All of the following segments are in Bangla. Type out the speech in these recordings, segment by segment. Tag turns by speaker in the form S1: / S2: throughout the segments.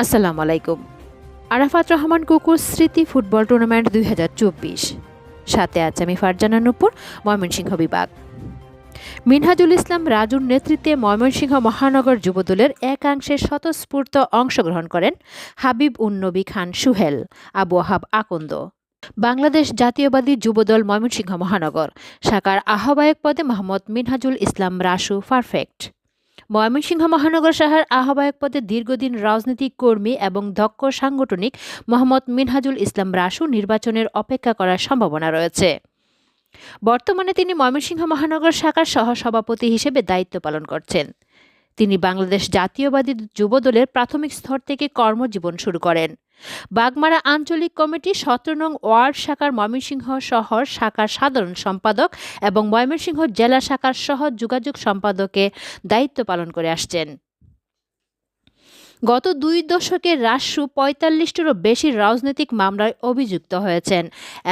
S1: আসসালামু আলাইকুম। আরাফাত রহমান কুকুর স্মৃতি ফুটবল টুর্নামেন্ট দুই হাজার চব্বিশ। সাথে আছে আমি ফারজানা নুপুর, ময়মনসিংহ বিভাগ। মিনহাজুল ইসলাম রাজুর নেতৃত্বে ময়মনসিংহ মহানগর যুবদলের একাংশে স্বতঃস্ফূর্ত অংশগ্রহণ করেন হাবিব উন্নবী খান সুহেল, আবু আহাব আকন্দ। বাংলাদেশ জাতীয়বাদী যুবদল ময়মনসিংহ মহানগর, শাখার আহ্বায়ক পদে মোহাম্মদ মিনহাজুল ইসলাম রাসু পারফেক্ট। ময়মনসিংহ মহানগর শাখার আহ্বায়ক পদে দীর্ঘদিন রাজনৈতিক কর্মী এবং দক্ষ সাংগঠনিক মোহাম্মদ মিনহাজুল ইসলাম রাসু নির্বাচনের অপেক্ষা করার সম্ভাবনা রয়েছে। বর্তমানে তিনি ময়মনসিংহ মহানগর শাখার সহসভাপতি হিসেবে দায়িত্ব পালন করছেন। তিনি বাংলাদেশ জাতীয়বাদী যুবদলের প্রাথমিক স্তর থেকে কর্মজীবন শুরু করেন। বাগমারা আঞ্চলিক কমিটি সতেরো নং ওয়ার্ড শাখার ময়মনসিংহ শহর শাখার সাধারণ সম্পাদক এবং ময়মনসিংহ জেলা শাখার সহ যোগাযোগ সম্পাদকে দায়িত্ব পালন করে আসছেন। গত দুই দশকে রাসু পঁয়তাল্লিশটিরও বেশি রাজনৈতিক মামলায় অভিযুক্ত হয়েছেন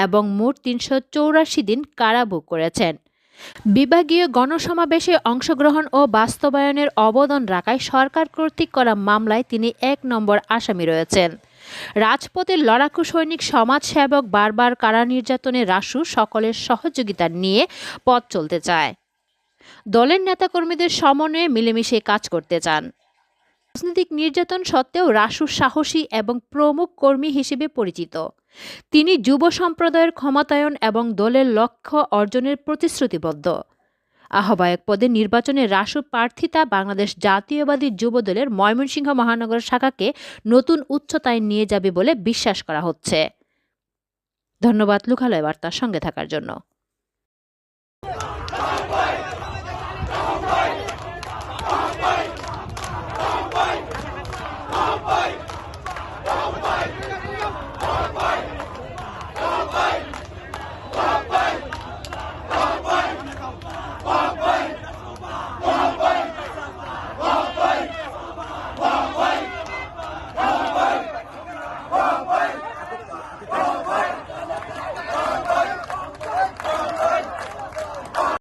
S1: এবং মোট তিনশো চৌরাশি দিন কারাভোগ করেছেন। বিভাগীয় গণসমাবেশে অংশগ্রহণ ও বাস্তবায়নের অবদান রাখায় সরকার কর্তৃক করা মামলায় তিনি এক নম্বর আসামি রয়েছেন। রাজপথের লড়াকু সৈনিক, সমাজসেবক বারবার কারা নির্যাতনে রাসু সকলের সহযোগিতা নিয়ে পথ চলতে চায়। দলের নেতাকর্মীদের সমন্বয়ে মিলেমিশে কাজ করতে চান। রাজনৈতিক নির্যাতন সত্ত্বেও রাসু সাহসী এবং প্রমুখ কর্মী হিসেবে পরিচিত। তিনি যুব সম্প্রদায়ের ক্ষমতায়ন এবং দলের লক্ষ্য অর্জনের প্রতিশ্রুতিবদ্ধ। আহ্বায়ক পদে নির্বাচনে রাসু প্রার্থিতা বাংলাদেশ জাতীয়বাদী যুবদলের ময়মনসিংহ মহানগর শাখাকে নতুন উচ্চতায় নিয়ে যাবে বলে বিশ্বাস করা হচ্ছে। ধন্যবাদ, লুকালয় বার্তার সঙ্গে থাকার জন্য।